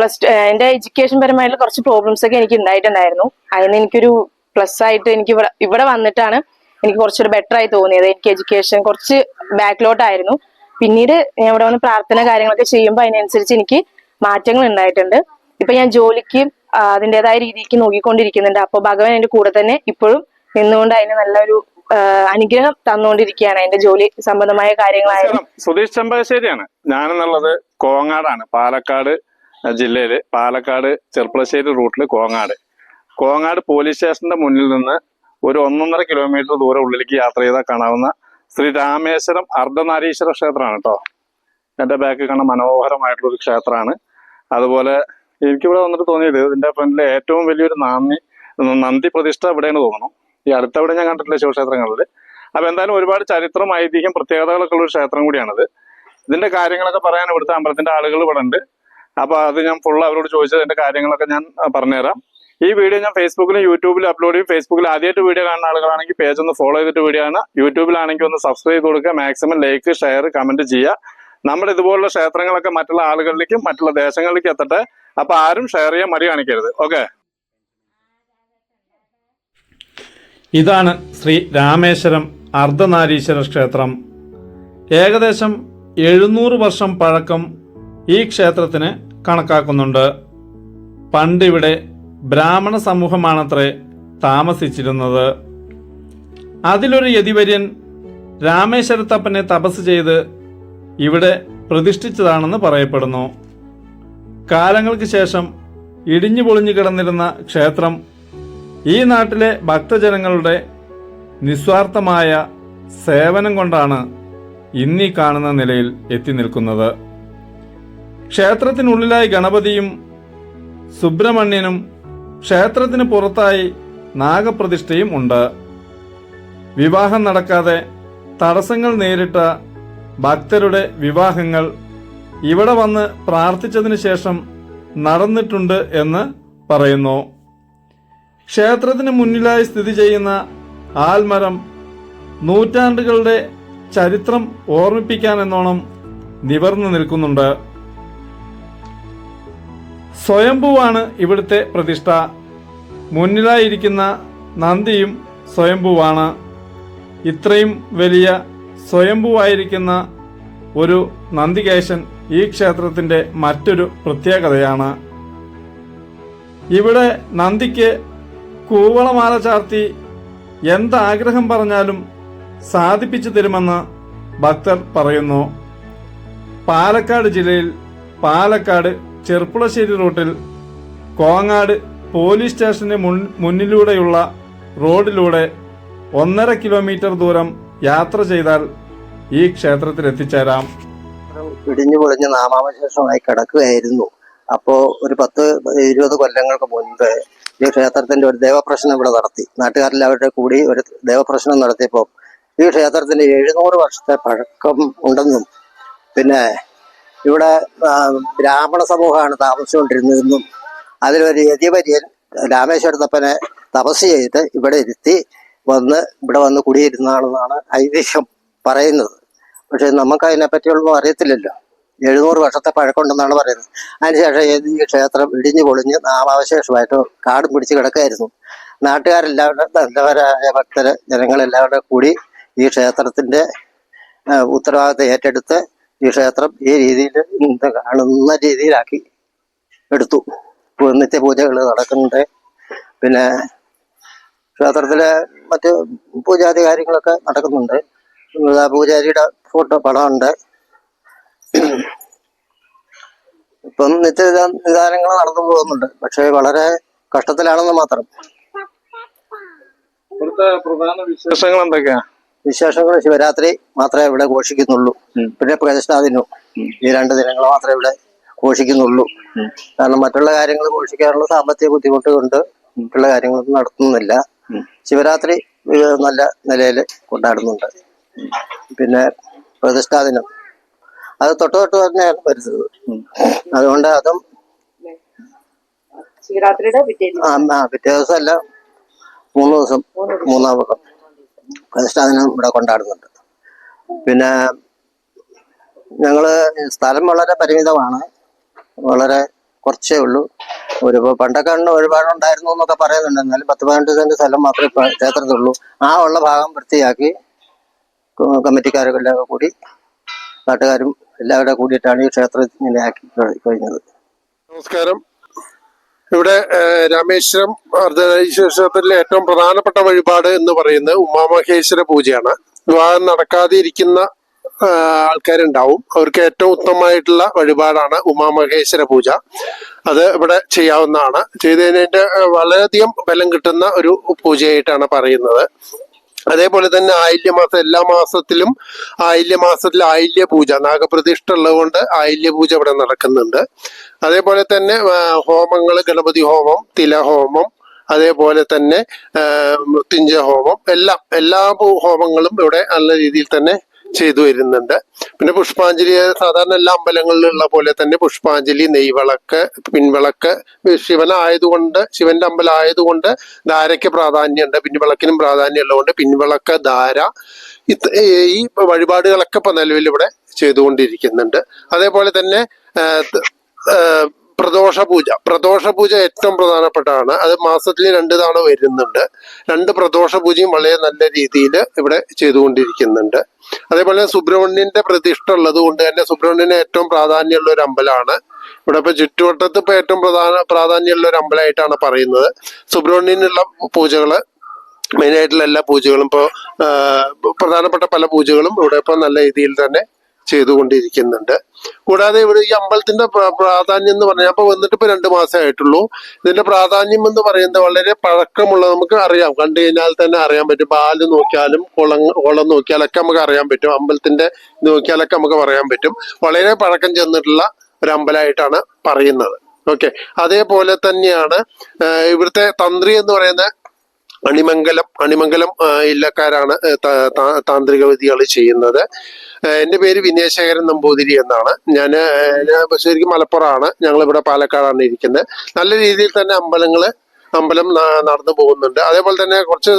Plus two എന്റെ education പരമായിട്ടുള്ള കുറച്ച് പ്രോബ്ലംസ് ഒക്കെ എനിക്ക് ഉണ്ടായിട്ടുണ്ടായിരുന്നു. അതിന് എനിക്കൊരു പ്ലസ് ആയിട്ട് എനിക്ക് ഇവിടെ ഇവിടെ വന്നിട്ടാണ് എനിക്ക് കുറച്ചുകൂടെ ബെറ്റർ ആയി തോന്നിയത്. എനിക്ക് എഡ്യൂക്കേഷൻ കുറച്ച് ബാക്ക്ലോട്ടായിരുന്നു പിന്നീട് ഞാൻ ഇവിടെ വന്ന് പ്രാർത്ഥന കാര്യങ്ങളൊക്കെ ചെയ്യുമ്പോൾ അതിനനുസരിച്ച് എനിക്ക് മാറ്റങ്ങൾ ഉണ്ടായിട്ടുണ്ട്. ഇപ്പൊ ഞാൻ ജോലിക്ക് അതിന്റെതായ രീതിക്ക് നോക്കിക്കൊണ്ടിരിക്കുന്നുണ്ട്. അപ്പോൾ ഭഗവാൻ എന്റെ കൂടെ തന്നെ ഇപ്പോഴും നിന്നുകൊണ്ട് അതിന് നല്ലൊരു അനുഗ്രഹം തന്നുകൊണ്ടിരിക്കുകയാണ്. എന്റെ ജോലി സംബന്ധമായ കാര്യങ്ങളായാലും. സുധീഷ് ചമ്പാശ്ശേരിയാണ്. ഞാനെന്നുള്ളത് കോങ്ങാടാണ്. പാലക്കാട് അഹ് ജില്ലയിൽ പാലക്കാട് ചെർപ്പളശ്ശേരി റൂട്ടിൽ കോങ്ങാട്. കോങ്ങാട് പോലീസ് സ്റ്റേഷന്റെ മുന്നിൽ നിന്ന് ഒരു ഒന്നൊന്നര കിലോമീറ്റർ ദൂരം ഉള്ളിലേക്ക് യാത്ര ചെയ്താൽ കാണാവുന്ന ശ്രീ രാമേശ്വരം അർദ്ധനാരീശ്വര ക്ഷേത്രമാണ് കേട്ടോ എന്റെ ബാക്കിൽ കാണുന്ന മനോഹരമായിട്ടുള്ള ഒരു ക്ഷേത്രമാണ്. അതുപോലെ എനിക്കിവിടെ വന്നിട്ട് തോന്നിയത് ഇതിന്റെ ഫ്രണ്ടിൽ ഏറ്റവും വലിയൊരു നന്ദി നന്ദി പ്രതിഷ്ഠ ഇവിടെയാണ് തോന്നുന്നു. ഈ അടുത്തവിടെ ഞാൻ കണ്ടിട്ടില്ല ശിവക്ഷേത്രങ്ങളിൽ. അപ്പൊ എന്തായാലും ഒരുപാട് ചരിത്രം ഐതിഹ്യം പ്രത്യേകതകളൊക്കെ ഉള്ള ഒരു ക്ഷേത്രം കൂടിയാണിത്. ഇതിന്റെ കാര്യങ്ങളൊക്കെ പറയാൻ ഇവിടുത്തെ അമ്പലത്തിന്റെ ആളുകൾ ഇവിടെ ഉണ്ട്. അപ്പൊ അത് ഞാൻ ഫുൾ അവരോട് ചോദിച്ചത് എന്റെ കാര്യങ്ങളൊക്കെ ഞാൻ പറഞ്ഞുതരാം. ഈ വീഡിയോ ഞാൻ ഫേസ്ബുക്കിലും യൂട്യൂബിലും അപ്ലോഡ് ചെയ്യും. ഫേസ്ബുക്കിൽ ആദ്യമായിട്ട് വീഡിയോ കാണുന്ന ആളുകളാണെങ്കിൽ പേജ് ഒന്ന് ഫോളോ ചെയ്തിട്ട് വീഡിയോ ആണ് യൂട്യൂബിലാണെങ്കിൽ ഒന്ന് സബ്സ്ക്രൈബ് ചെയ്ത് കൊടുക്കുക. മാക്സിമം ലൈക്ക് ഷെയർ കമന്റ് ചെയ്യുക. നമ്മുടെ ഇതുപോലുള്ള ക്ഷേത്രങ്ങളൊക്കെ മറ്റുള്ള ആളുകളിലേക്കും മറ്റുള്ള ദേശങ്ങളിലേക്കും എത്തട്ടെ. അപ്പൊ ആരും ഷെയർ ചെയ്യാൻ മടി കാണിക്കരുത്. ഓക്കെ ഇതാണ് ശ്രീ രാമേശ്വരം അർദ്ധനാരീശ്വര ക്ഷേത്രം. ഏകദേശം എഴുന്നൂറ് വർഷം പഴക്കം ഈ ക്ഷേത്രത്തിന് കണക്കാക്കുന്നുണ്ട്. പണ്ടിവിടെ ബ്രാഹ്മണ സമൂഹമാണത്രേ താമസിച്ചിരുന്നത്. അതിലൊരു യതിവര്യൻ രാമേശ്വരത്തപ്പനെ തപസ് ചെയ്ത് ഇവിടെ പ്രതിഷ്ഠിച്ചതാണെന്ന് പറയപ്പെടുന്നു. കാലങ്ങൾക്ക് ശേഷം ഇടിഞ്ഞു പൊളിഞ്ഞു കിടന്നിരുന്ന ക്ഷേത്രം ഈ നാട്ടിലെ ഭക്തജനങ്ങളുടെ നിസ്വാർത്ഥമായ സേവനം കൊണ്ടാണ് ഇന്നീ കാണുന്ന നിലയിൽ എത്തി നിൽക്കുന്നത്. ക്ഷേത്രത്തിനുള്ളിലായി ഗണപതിയും സുബ്രഹ്മണ്യനും ക്ഷേത്രത്തിന് പുറത്തായി നാഗപ്രതിഷ്ഠയും ഉണ്ട്. വിവാഹം നടക്കാതെ തടസ്സങ്ങൾ നേരിട്ട ഭക്തരുടെ വിവാഹങ്ങൾ ഇവിടെ വന്ന് പ്രാർത്ഥിച്ചതിന് ശേഷം നടന്നിട്ടുണ്ട് എന്ന് പറയുന്നു. ക്ഷേത്രത്തിന് മുന്നിലായി സ്ഥിതി ചെയ്യുന്ന ആൽമരം നൂറ്റാണ്ടുകളുടെ ചരിത്രം ഓർമ്മിപ്പിക്കാനെന്നോണം നിവർന്നു നിൽക്കുന്നുണ്ട്. സ്വയംഭൂവാണ് ഇവിടുത്തെ പ്രതിഷ്ഠ. മുന്നിലായിരിക്കുന്ന നന്ദിയും സ്വയംഭുവാണ്. ഇത്രയും വലിയ സ്വയംഭുവായിരിക്കുന്ന ഒരു നന്ദികേശൻ ഈ ക്ഷേത്രത്തിന്റെ മറ്റൊരു പ്രത്യേകതയാണ്. ഇവിടെ നന്ദിക്ക് കൂവളമാല ചാർത്തി എന്താഗ്രഹം പറഞ്ഞാലും സാധിപ്പിച്ചു തരുമെന്ന് ഭക്തർ പറയുന്നു. പാലക്കാട് ജില്ലയിൽ പാലക്കാട് ചെർപ്പുളശ്ശേരി റൂട്ടിൽ കോങ്ങാട് പോലീസ് സ്റ്റേഷന് മുന്നിലൂടെയുള്ള റോഡിലൂടെ ഒന്നര കിലോമീറ്റർ ദൂരം യാത്ര ചെയ്താൽ ഈ ക്ഷേത്രത്തിൽ എത്തിച്ചേരാം. ഇടിഞ്ഞു പൊളിഞ്ഞ് നാമാവശേഷമായി കിടക്കുകയായിരുന്നു. അപ്പോ ഒരു പത്ത് ഇരുപത് കൊല്ലങ്ങൾക്ക് മുൻപ് ഈ ക്ഷേത്രത്തിന്റെ ഒരു ദേവപ്രശ്നം ഇവിടെ നടത്തി. നാട്ടുകാരെല്ലാവരുടെ കൂടി ഒരു ദേവപ്രശ്നം നടത്തിയപ്പോൾ ഈ ക്ഷേത്രത്തിന് എഴുന്നൂറ് വർഷത്തെ പഴക്കം ഉണ്ടെന്നും പിന്നെ ഇവിടെ ബ്രാഹ്മണ സമൂഹമാണ് താമസിച്ചുകൊണ്ടിരുന്നതെന്നും അതിലൊരു യതിവര്യൻ രാമേശ്വരത്തപ്പനെ തപസ് ചെയ്ത് ഇവിടെ ഇരുത്തി വന്ന് ഇവിടെ വന്ന് കുടിയിരുന്നാണെന്നാണ് ഐതിഹ്യം പറയുന്നത്. പക്ഷെ നമുക്ക് അതിനെപ്പറ്റിയൊന്നും അറിയത്തില്ലല്ലോ. എഴുന്നൂറ് വർഷത്തെ പഴക്കമുണ്ടെന്നാണ് പറയുന്നത്. അതിനുശേഷം ഈ ക്ഷേത്രം ഇടിഞ്ഞു പൊളിഞ്ഞ് നാമാവശേഷമായിട്ട് കാടും പിടിച്ച് കിടക്കായിരുന്നു നാട്ടുകാരെല്ലാവരുടെ നല്ലവരായ ഭക്തര് ജനങ്ങളെല്ലാവരുടെ കൂടി ഈ ക്ഷേത്രത്തിന്റെ ഉത്തരവാദിത്തം ഏറ്റെടുത്ത് ഈ ക്ഷേത്രം ഈ രീതിയിൽ കാണുന്ന രീതിയിലാക്കി എടുത്തു. നിത്യ പൂജകൾ നടക്കുന്നുണ്ട്. പിന്നെ ക്ഷേത്രത്തിലെ മറ്റ് പൂജാതി കാര്യങ്ങളൊക്കെ നടക്കുന്നുണ്ട്. പൂജാരിയുടെ ഫോട്ടോ പടമുണ്ട്. ഇപ്പം നിത്യ നിദാനങ്ങൾ നടന്നു പോകുന്നുണ്ട്. പക്ഷെ വളരെ കഷ്ടത്തിലാണെന്ന് മാത്രം. ഇവിടുത്തെ പ്രധാന വിശേഷങ്ങൾ എന്തൊക്കെയാ? വിശേഷങ്ങൾ ശിവരാത്രി മാത്രമേ ഇവിടെ ഘോഷിക്കുന്നുള്ളൂ. പിന്നെ പ്രജഷ്ടാദിനും ഈ രണ്ട് ദിനങ്ങൾ മാത്രമേ ഇവിടെ ഘോഷിക്കുന്നുള്ളൂ. കാരണം മറ്റുള്ള കാര്യങ്ങൾ ഘോഷിക്കാനുള്ള സാമ്പത്തിക ബുദ്ധിമുട്ട് കൊണ്ട് മറ്റുള്ള കാര്യങ്ങളൊന്നും നടത്തുന്നില്ല. ശിവരാത്രി നല്ല നിലയിൽ കൊണ്ടാടുന്നുണ്ട്. പിന്നെ പ്രതിഷ്ഠാദിനം അത് തൊട്ട് തൊട്ട് തന്നെയാണ് വരുന്നത്. അതുകൊണ്ട് അതും ശിവരാത്രിയുടെ പിറ്റേ ദിവസം അല്ല മൂന്ന് ദിവസം മൂന്നാം പ്രതിഷ്ഠാദിനം ഇവിടെ കൊണ്ടാടുന്നുണ്ട്. പിന്നെ ഞങ്ങൾ സ്ഥലം വളരെ പരിമിതമാണ്. വളരെ കുറച്ചേ ഉള്ളൂ. ഒരു പണ്ടൊക്കെ ഒരുപാടുണ്ടായിരുന്നു എന്നൊക്കെ പറയുന്നുണ്ട്. എന്നാലും പത്ത് പതിനെട്ട് സെന്റ് സ്ഥലം മാത്രമേ ക്ഷേത്രത്തിലുള്ളൂ. ആ ഉള്ള ഭാഗം വൃത്തിയാക്കി കമ്മിറ്റിക്കാരൊക്കെ എല്ലാം കൂടി നാട്ടുകാരും എല്ലാവരും കൂടിയിട്ടാണ് ഈ ക്ഷേത്രം ഇങ്ങനെ ആക്കി കഴിഞ്ഞത്. നമസ്കാരം. ഇവിടെ രാമേശ്വരം അർദ്ധനാരീശ്വര ഏറ്റവും പ്രധാനപ്പെട്ട വഴിപാട് എന്ന് പറയുന്നത് ഉമാമഹേശ്വര പൂജയാണ്. വിവാഹം നടക്കാതെ ഇരിക്കുന്ന ആൾക്കാരുണ്ടാവും. അവർക്ക് ഏറ്റവും ഉത്തമമായിട്ടുള്ള വഴിപാടാണ് ഉമാമഹേശ്വര പൂജ. അത് ഇവിടെ ചെയ്യാവുന്നതാണ്. ചെയ്തതിന്റെ ഏഹ്, വളരെയധികം ബലം കിട്ടുന്ന ഒരു പൂജയായിട്ടാണ് പറയുന്നത്. അതേപോലെ തന്നെ ആയില്യമാസം എല്ലാ മാസത്തിലും ആയില്യമാസത്തിൽ ആയില്യ പൂജ നാഗപ്രതിഷ്ഠ ഉള്ളതുകൊണ്ട് ആയില്യ പൂജ ഇവിടെ നടക്കുന്നുണ്ട്. അതേപോലെ തന്നെ ഹോമങ്ങൾ ഗണപതി ഹോമം തിലഹോമം അതേപോലെ തന്നെ മൃത്യുഞ്ജയ ഹോമം എല്ലാം എല്ലാ ഹോമങ്ങളും ഇവിടെ നല്ല രീതിയിൽ തന്നെ ചെയ്തു വരുന്നുണ്ട്. പിന്നെ പുഷ്പാഞ്ജലി സാധാരണ എല്ലാ അമ്പലങ്ങളിലുള്ള പോലെ തന്നെ പുഷ്പാഞ്ജലി നെയ്വിളക്ക് പിൻവിളക്ക് ശിവനായതുകൊണ്ട് ശിവന്റെ അമ്പലം ആയതുകൊണ്ട് ധാരയ്ക്ക് പ്രാധാന്യമുണ്ട്. പിൻവിളക്കിനും പ്രാധാന്യം ഉള്ളതുകൊണ്ട് പിൻവിളക്ക് ധാര ഈ വഴിപാടുകളൊക്കെ ഇപ്പൊ നിലവിൽ ഇവിടെ ചെയ്തുകൊണ്ടിരിക്കുന്നുണ്ട്. അതേപോലെ തന്നെ പ്രദോഷ പൂജ പ്രദോഷ പൂജ ഏറ്റവും പ്രധാനപ്പെട്ടതാണ് അത് മാസത്തിൽ രണ്ട് തവണ വരുന്നുണ്ട്. രണ്ട് പ്രദോഷ പൂജയും വളരെ നല്ല രീതിയിൽ ഇവിടെ ചെയ്തുകൊണ്ടിരിക്കുന്നുണ്ട്. അതേപോലെ സുബ്രഹ്മണ്യന്റെ പ്രതിഷ്ഠ ഉള്ളത് കൊണ്ട് തന്നെ സുബ്രഹ്മണ്യന് ഏറ്റവും പ്രാധാന്യമുള്ള ഒരു അമ്പലമാണ്. ഇവിടെ ഇപ്പൊ ചുറ്റുവട്ടത്ത് ഇപ്പൊ ഏറ്റവും പ്രധാന പ്രാധാന്യമുള്ള ഒരു അമ്പലമായിട്ടാണ് പറയുന്നത്. സുബ്രഹ്മണ്യനുള്ള പൂജകൾ മെയിനായിട്ടുള്ള എല്ലാ പൂജകളും ഇപ്പോ പ്രധാനപ്പെട്ട പല പൂജകളും ഇവിടെ ഇപ്പോൾ നല്ല രീതിയിൽ തന്നെ ചെയ്തുകൊണ്ടിരിക്കുന്നുണ്ട്. കൂടാതെ ഇവിടെ ഈ അമ്പലത്തിന്റെ പ്ര- പ്രാധാന്യം എന്ന് പറഞ്ഞാൽ അപ്പൊ വന്നിട്ട് ഇപ്പൊ രണ്ട് മാസമേ ആയിട്ടുള്ളൂ. ഇതിന്റെ പ്രാധാന്യം എന്ന് പറയുന്നത് വളരെ പഴക്കമുള്ള നമുക്ക് അറിയാം. കണ്ടു കഴിഞ്ഞാൽ തന്നെ അറിയാൻ പറ്റും. പാൽ നോക്കിയാലും കുളം കുളം നോക്കിയാലൊക്കെ നമുക്ക് അറിയാൻ പറ്റും. അമ്പലത്തിന്റെ നോക്കിയാലൊക്കെ നമുക്ക് പറയാൻ പറ്റും. വളരെ പഴക്കം ചെന്നിട്ടുള്ള ഒരു അമ്പലമായിട്ടാണ് പറയുന്നത്. ഓക്കെ. അതേപോലെ തന്നെയാണ് ഇവിടുത്തെ തന്ത്രി എന്ന് പറയുന്ന അണിമംഗലം അണിമംഗലം ഇല്ലക്കാരാണ് താന്ത്രിക വിധികൾ ചെയ്യുന്നത്. എന്റെ പേര് വിനയശേഖരൻ നമ്പൂതിരി എന്നാണ്. ഞാൻ ശരിക്കും മലപ്പുറമാണ്. ഞങ്ങൾ ഇവിടെ പാലക്കാടാണ് ഇരിക്കുന്നത്. നല്ല രീതിയിൽ തന്നെ അമ്പലങ്ങൾ അമ്പലം നടന്നു പോകുന്നുണ്ട്. അതേപോലെ തന്നെ കുറച്ച്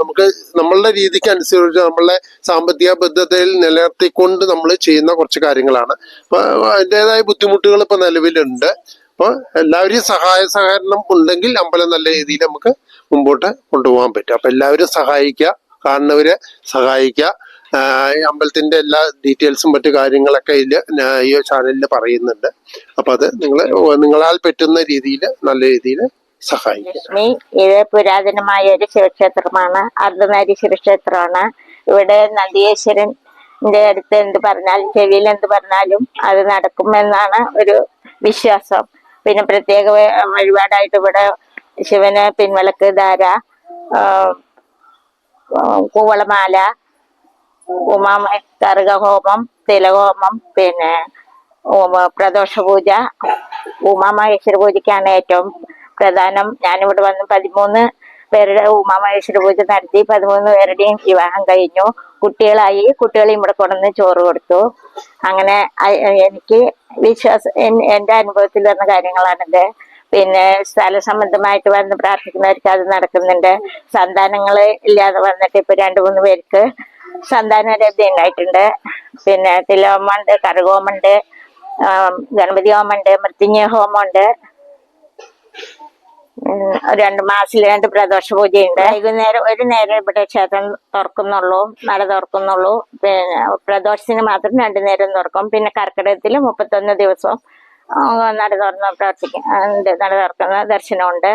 നമുക്ക് നമ്മളുടെ രീതിക്ക് അനുസരിച്ച് നമ്മളുടെ സാമ്പത്തിക ബദ്ധതയിൽ നിലനിർത്തിക്കൊണ്ട് നമ്മൾ ചെയ്യുന്ന കുറച്ച് കാര്യങ്ങളാണ്. അപ്പൊ അതിന്റെതായ ബുദ്ധിമുട്ടുകൾ ഇപ്പൊ നിലവിലുണ്ട്. അപ്പോൾ എല്ലാവരെയും സഹായ സഹകരണം ഉണ്ടെങ്കിൽ അമ്പലം നല്ല രീതിയിൽ നമുക്ക് മുമ്പോട്ട് കൊണ്ടുപോകാൻ പറ്റും. അപ്പൊ എല്ലാവരും സഹായിക്കുക കാണുന്നവരെ സഹായിക്കുക. അമ്പലത്തിന്റെ എല്ലാ ഡീറ്റെയിൽസും മറ്റു കാര്യങ്ങളൊക്കെ ഇതിൽ ഈ ചാനലിൽ പറയുന്നുണ്ട്. അപ്പൊ അത് നിങ്ങൾ നിങ്ങളാൽ പറ്റുന്ന രീതിയിൽ നല്ല രീതിയിൽ സഹായിക്കും ലക്ഷ്മി പുരാതനമായ ഒരു ശിവക്ഷേത്രമാണ്. അർദ്ധനാരി ശിവക്ഷേത്രമാണ്. ഇവിടെ നന്ദിയേശ്വരന്റെ അടുത്ത് എന്ത് പറഞ്ഞാലും ചെവിയിൽ എന്ത് പറഞ്ഞാലും അത് നടക്കുമെന്നാണ് ഒരു വിശ്വാസം. പിന്നെ പ്രത്യേക വഴിപാടായിട്ട് ഇവിടെ ശിവന് പിൻവിളക്ക് ധാര കൂവളമാല ഉമാമ കറുകഹോമം തിലഹോമം പിന്നെ പ്രദോഷ പൂജ ഉമാമഹേശ്വര പൂജയ്ക്കാണ് ഏറ്റവും പ്രധാനം. ഞാനിവിടെ വന്ന് പതിമൂന്ന് പേരുടെ ഉമാമഹേശ്വര പൂജ നടത്തി പതിമൂന്ന് പേരുടെയും വിവാഹം കഴിഞ്ഞു. കുട്ടികളായി കുട്ടികളെയും ഇവിടെ കൊണ്ടുവന്ന് ചോറ് കൊടുത്തു. അങ്ങനെ എനിക്ക് വിശ്വാസം എന്റെ അനുഭവത്തിൽ വന്ന കാര്യങ്ങളാണിത്. പിന്നെ സ്ഥല സംബന്ധമായിട്ട് വന്ന് പ്രാർത്ഥിക്കുന്നവർക്ക് അത് നടക്കുന്നുണ്ട്. സന്താനങ്ങൾ ഇല്ലാതെ വന്നിട്ട് ഇപ്പൊ രണ്ടു മൂന്ന് പേർക്ക് സന്താനലബ്ധി ഉണ്ടായിട്ടുണ്ട്. പിന്നെ തിലോമുണ്ട് കറുകോമുണ്ട് ഗണപതി ഹോമുണ്ട് മൃത്യുഞ്ഞ ഹോമുണ്ട് രണ്ട് മാസത്തിൽ രണ്ട് പ്രദോഷ പൂജയുണ്ട്. വൈകുന്നേരം ഒരു നേരം ഇവിടെ ക്ഷേത്രം തുറക്കുന്നുള്ളൂ മല തുറക്കുന്നുള്ളൂ. പിന്നെ പ്രദോഷത്തിന് മാത്രം രണ്ടു നേരം തുറക്കും. പിന്നെ കർക്കിടകത്തിൽ മുപ്പത്തൊന്ന് ദിവസവും നട തുറന്ന് പ്രവർത്തിക്കും ഉണ്ട്, നട തുറക്കുന്ന ദർശനമുണ്ട്.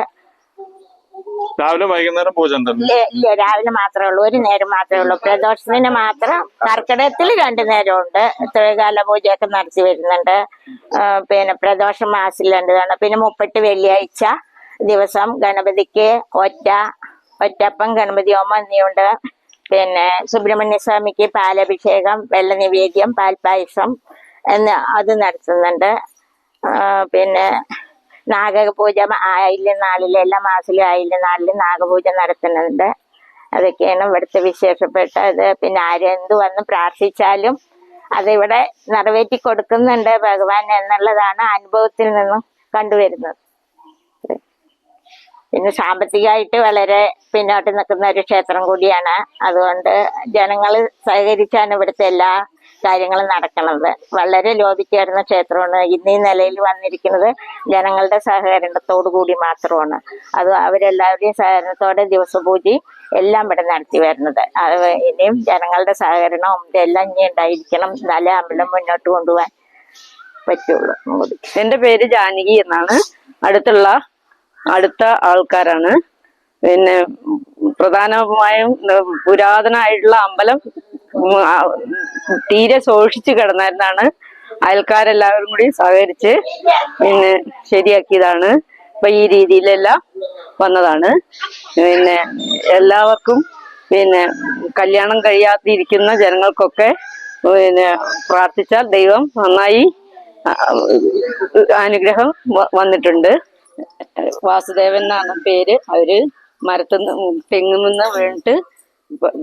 രാവിലെ വൈകുന്നേരം പൂജ ഇല്ല ഇല്ല രാവിലെ മാത്രമേ ഉള്ളൂ. ഒരു നേരം മാത്രമേ ഉള്ളൂ. പ്രദോഷത്തിന് മാത്രം കർക്കിടകത്തിൽ രണ്ടു നേരം ഉണ്ട് തൊഴിൽകാല പൂജയൊക്കെ നടത്തി വരുന്നുണ്ട്. പിന്നെ പ്രദോഷം മാസത്തിൽ രണ്ടതാണ് പിന്നെ മുപ്പട്ട് വെള്ളിയാഴ്ച ദിവസം ഗണപതിക്ക് ഒറ്റ ഒറ്റപ്പം ഗണപതി ഹോമം എന്നിവയുണ്ട്. പിന്നെ സുബ്രഹ്മണ്യ സ്വാമിക്ക് പാലഭിഷേകം വെള്ള നിവേദ്യം പാൽപായസം എന്ന് അത് നടത്തുന്നുണ്ട്. പിന്നെ നാഗപൂജ ആയില്യം നാളിൽ എല്ലാ മാസത്തിലും ആയില്യം നാളിൽ നാഗപൂജ നടത്തുന്നുണ്ട്. അതൊക്കെയാണ് ഇവിടുത്തെ വിശേഷപ്പെട്ട ഇത്. പിന്നെ ആരെന്ത് വന്ന് പ്രാർത്ഥിച്ചാലും അതിവിടെ നിറവേറ്റി കൊടുക്കുന്നുണ്ട് ഭഗവാൻ എന്നുള്ളതാണ് അനുഭവത്തിൽ നിന്നും കണ്ടുവരുന്നത്. പിന്നെ സാമ്പത്തികമായിട്ട് വളരെ പിന്നോട്ട് നിൽക്കുന്ന ഒരു ക്ഷേത്രം കൂടിയാണ്. അതുകൊണ്ട് ജനങ്ങൾ സഹകരിച്ചാണ് ഇവിടുത്തെ എല്ലാ കാര്യങ്ങളും നടക്കുന്നത്. വളരെ ലോപിക്കേറുന്ന ക്ഷേത്രമാണ് ഇന്ന് ഈ നിലയിൽ വന്നിരിക്കുന്നത്. ജനങ്ങളുടെ സഹകരണത്തോടു കൂടി മാത്രമാണ്. അത് അവരെല്ലാവരുടെയും സഹകരണത്തോടെ ദിവസപൂജി എല്ലാം ഇവിടെ നടത്തി വരുന്നത്. ഇനിയും ജനങ്ങളുടെ സഹകരണവും ഇതെല്ലാം ഇനി ഉണ്ടായിരിക്കണം. എന്നാലേ അമ്പലം മുന്നോട്ട് കൊണ്ടുപോകാൻ പറ്റുള്ളൂ. എന്റെ പേര് ജാനകി എന്നാണ്. അടുത്തുള്ള അടുത്ത ആൾക്കാരാണ്. പിന്നെ പ്രധാനമായും പുരാതനമായിട്ടുള്ള അമ്പലം തീരെ ശോഷിച്ചു കിടന്നായിരുന്നാണ് അയൽക്കാരെല്ലാവരും കൂടി സഹകരിച്ച് പിന്നെ ശരിയാക്കിയതാണ്. ഇപ്പൊ ഈ രീതിയിലെല്ലാം വന്നതാണ്. പിന്നെ എല്ലാവർക്കും പിന്നെ കല്യാണം കഴിയാതിരിക്കുന്ന ജനങ്ങൾക്കൊക്കെ പിന്നെ പ്രാർത്ഥിച്ചാൽ ദൈവം നന്നായി അനുഗ്രഹം വന്നിട്ടുണ്ട്. വാസുദേവൻ എന്നാണ് പേര്. അവർ മരത്തുനിന്ന് തെങ്ങുമെന്ന് വീണിട്ട്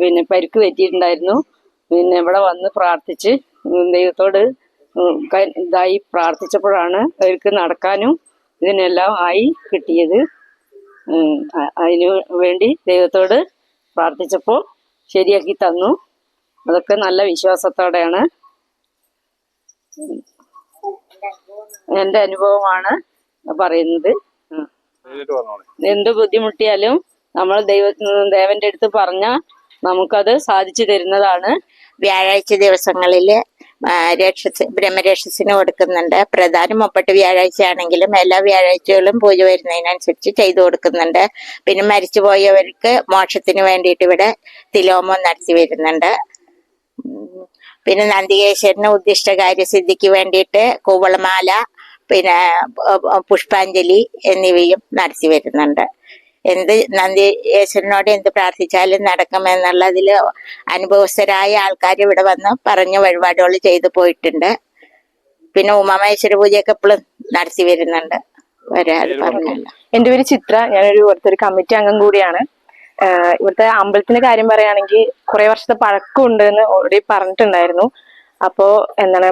പിന്നെ പരിക്ക് പറ്റിയിട്ടുണ്ടായിരുന്നു. പിന്നെ ഇവിടെ വന്ന് പ്രാർത്ഥിച്ച് ദൈവത്തോട് ഇതായി പ്രാർത്ഥിച്ചപ്പോഴാണ് അവർക്ക് നടക്കാനും ഇതിനെല്ലാം ആയി കിട്ടിയത്. അതിനു വേണ്ടി ദൈവത്തോട് പ്രാർത്ഥിച്ചപ്പോൾ ശരിയാക്കി തന്നു. അതൊക്കെ നല്ല വിശ്വാസത്തോടെയാണ്. എന്റെ അനുഭവമാണ് പറയുന്നത്. എന്ത് ബുദ്ധിമുട്ടിയാലും നമ്മൾ ദൈവ ദേവന്റെ അടുത്ത് പറഞ്ഞാൽ നമുക്കത് സാധിച്ചു തരുന്നതാണ്. വ്യാഴാഴ്ച ദിവസങ്ങളിൽ രക്ഷസ് ബ്രഹ്മരക്ഷസിന് കൊടുക്കുന്നുണ്ട്. പ്രധാനം മുപ്പട്ട് വ്യാഴാഴ്ച ആണെങ്കിലും എല്ലാ വ്യാഴാഴ്ചകളും പൂജ വരുന്നതിനനുസരിച്ച് ചെയ്തു കൊടുക്കുന്നുണ്ട്. പിന്നെ മരിച്ചു പോയവർക്ക് മോക്ഷത്തിന് വേണ്ടിയിട്ട് ഇവിടെ തിലോമം നടത്തി വരുന്നുണ്ട്. ഉം. പിന്നെ നന്ദികേശ്വരന് ഉദ്ദിഷ്ട കാര്യസിദ്ധിക്ക് വേണ്ടിയിട്ട് കൂവളമാല പിന്നെ പുഷ്പാഞ്ജലി എന്നിവയും നടത്തി വരുന്നുണ്ട്. എന്ത് നന്ദി യേശുവിനോട് എന്ത് പ്രാർത്ഥിച്ചാലും നടക്കുമെന്നുള്ളതിൽ അനുഭവസ്ഥരായ ആൾക്കാർ ഇവിടെ വന്ന് പറഞ്ഞു വഴിപാടുകൾ ചെയ്തു പോയിട്ടുണ്ട്. പിന്നെ ഉമാമേശ്വര പൂജയൊക്കെ എപ്പോഴും നടത്തി വരുന്നുണ്ട്. വരാതെ പറഞ്ഞല്ലോ. എന്റെ പേര് ചിത്ര. ഞാനൊരു ഇവിടുത്തെ ഒരു കമ്മിറ്റി അംഗം കൂടിയാണ്. ഇവിടുത്തെ അമ്പലത്തിന്റെ കാര്യം പറയുകയാണെങ്കിൽ കുറെ വർഷത്തെ പഴക്കം എന്ന് ഓൾറെഡി പറഞ്ഞിട്ടുണ്ടായിരുന്നു. അപ്പോ എന്താണ്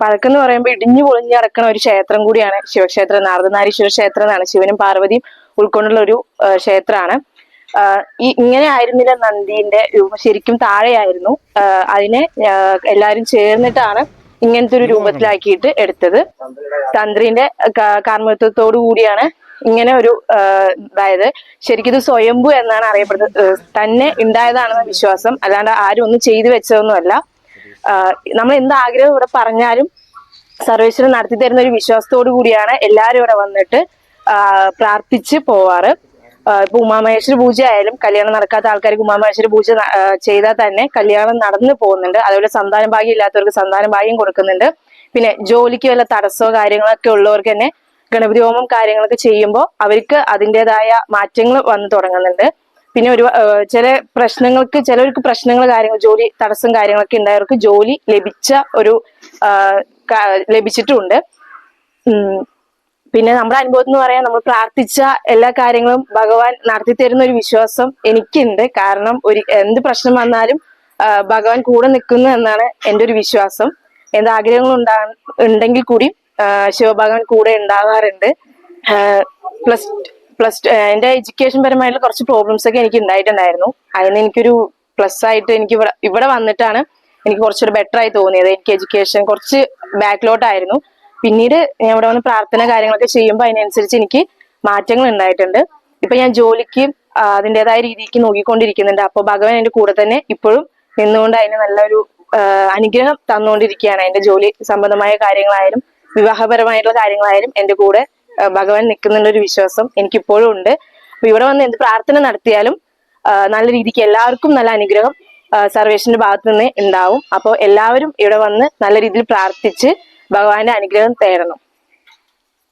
പഴക്കം എന്ന് പറയുമ്പോൾ ഇടിഞ്ഞു പൊളിഞ്ഞു കിടക്കുന്ന ഒരു ക്ഷേത്രം കൂടിയാണ് ശിവക്ഷേത്രം നാരദനാരീശ്വര ക്ഷേത്രം എന്നാണ് ശിവനും പാർവതിയും ഉൾക്കൊണ്ടുള്ള ഒരു ക്ഷേത്രമാണ്. ഈ ഇങ്ങനെ ആയിരുന്നില്ല നന്ദിന്റെ രൂപം ശരിക്കും താഴെയായിരുന്നു. അതിനെ എല്ലാരും ചേർന്നിട്ടാണ് ഇങ്ങനത്തെ ഒരു രൂപത്തിലാക്കിയിട്ട് എടുത്തത്. തന്ത്രിന്റെ കാർമ്മത്വത്തോടു കൂടിയാണ് ഇങ്ങനെ ഒരു അതായത് ശരിക്കും ഇത് സ്വയംഭു എന്നാണ് അറിയപ്പെടുന്നത്. തന്നെ ഉണ്ടായതാണെന്ന വിശ്വാസം. അല്ലാണ്ട് ആരും ഒന്നും ചെയ്തു വെച്ചതൊന്നുമല്ല. നമ്മൾ എന്ത് ആഗ്രഹം ഇവിടെ പറഞ്ഞാലും സർവേശ്വരൻ നടത്തി തരുന്ന ഒരു വിശ്വാസത്തോടു കൂടിയാണ് എല്ലാവരും ഇവിടെ വന്നിട്ട് പ്രാർത്ഥിച്ച് പോവാറ്. ഇപ്പൊ ഉമാമഹേശ്വര പൂജ ആയാലും കല്യാണം നടക്കാത്ത ആൾക്കാർക്ക് ഉമാമഹേശ്വര പൂജ ചെയ്താൽ തന്നെ കല്യാണം നടന്നു പോകുന്നുണ്ട്. അതുപോലെ സന്താന ഭാഗ്യം ഇല്ലാത്തവർക്ക് സന്താന ഭാഗ്യം കൊടുക്കുന്നുണ്ട്. പിന്നെ ജോലിക്ക് വല്ല തടസ്സമോ കാര്യങ്ങളൊക്കെ ഉള്ളവർക്ക് തന്നെ ഗണപതി ഹോമം കാര്യങ്ങളൊക്കെ ചെയ്യുമ്പോൾ അവർക്ക് അതിന്റെതായ മാറ്റങ്ങൾ വന്നു തുടങ്ങുന്നുണ്ട്. പിന്നെ ഒരു ചില പ്രശ്നങ്ങൾക്ക് ചിലവർക്ക് പ്രശ്നങ്ങൾ കാര്യങ്ങൾ ജോലി തടസ്സം കാര്യങ്ങളൊക്കെ ഉണ്ടായവർക്ക് ജോലി ലഭിച്ച ഒരു ലഭിച്ചിട്ടുണ്ട്. പിന്നെ നമ്മുടെ അനുഭവത്തിൽ എന്ന് പറയാൻ നമ്മൾ പ്രാർത്ഥിച്ച എല്ലാ കാര്യങ്ങളും ഭഗവാൻ നടത്തി തരുന്ന ഒരു വിശ്വാസം എനിക്കുണ്ട്. കാരണം ഒരു എന്ത് പ്രശ്നം വന്നാലും ഭഗവാൻ കൂടെ നിൽക്കുന്നു എന്നാണ് എന്റെ ഒരു വിശ്വാസം. എന്ത് ആഗ്രഹങ്ങൾ ഉണ്ടാ ഉണ്ടെങ്കിൽ കൂടി ശിവഭഗവാൻ കൂടെ ഉണ്ടാകാറുണ്ട് പ്ലസ് പ്ലസ് ടു എന്റെ എഡ്യൂക്കേഷൻ പരമായിട്ടുള്ള കുറച്ച് പ്രോബ്ലംസ് ഒക്കെ എനിക്ക് ഉണ്ടായിട്ടുണ്ടായിരുന്നു. അതിന് എനിക്കൊരു പ്ലസ് ആയിട്ട് എനിക്ക് ഇവിടെ ഇവിടെ വന്നിട്ടാണ് എനിക്ക് കുറച്ചൊരു ബെറ്റർ ആയി തോന്നിയത്. എനിക്ക് എഡ്യൂക്കേഷൻ കുറച്ച് ബാക്ക്ലോട്ടായിരുന്നു പിന്നീട് ഞാൻ ഇവിടെ വന്ന് പ്രാർത്ഥന കാര്യങ്ങളൊക്കെ ചെയ്യുമ്പോൾ അതിനനുസരിച്ച് എനിക്ക് മാറ്റങ്ങൾ ഉണ്ടായിട്ടുണ്ട്. ഇപ്പൊ ഞാൻ ജോലിക്ക് അതിന്റെതായ രീതിക്ക് നോക്കിക്കൊണ്ടിരിക്കുന്നുണ്ട്. അപ്പോൾ ഭഗവാൻ എന്റെ കൂടെ തന്നെ ഇപ്പോഴും നിന്നുകൊണ്ട് അതിന് നല്ലൊരു അനുഗ്രഹം തന്നുകൊണ്ടിരിക്കുകയാണ്. എന്റെ ജോലി സംബന്ധമായ കാര്യങ്ങളായാലും വിവാഹപരമായിട്ടുള്ള കാര്യങ്ങളായാലും എന്റെ കൂടെ ഭഗവാൻ നിൽക്കുന്നുള്ള ഒരു വിശ്വാസം എനിക്കിപ്പോഴും ഉണ്ട്. അപ്പൊ ഇവിടെ വന്ന് എന്ത് പ്രാർത്ഥന നടത്തിയാലും നല്ല രീതിക്ക് എല്ലാവർക്കും നല്ല അനുഗ്രഹം സർവേഷന്റെ ഭാഗത്തു നിന്ന് ഉണ്ടാവും. അപ്പോൾ എല്ലാവരും ഇവിടെ വന്ന് നല്ല രീതിയിൽ പ്രാർത്ഥിച്ച് ഭഗവാന്റെ അനുഗ്രഹം തേടണം.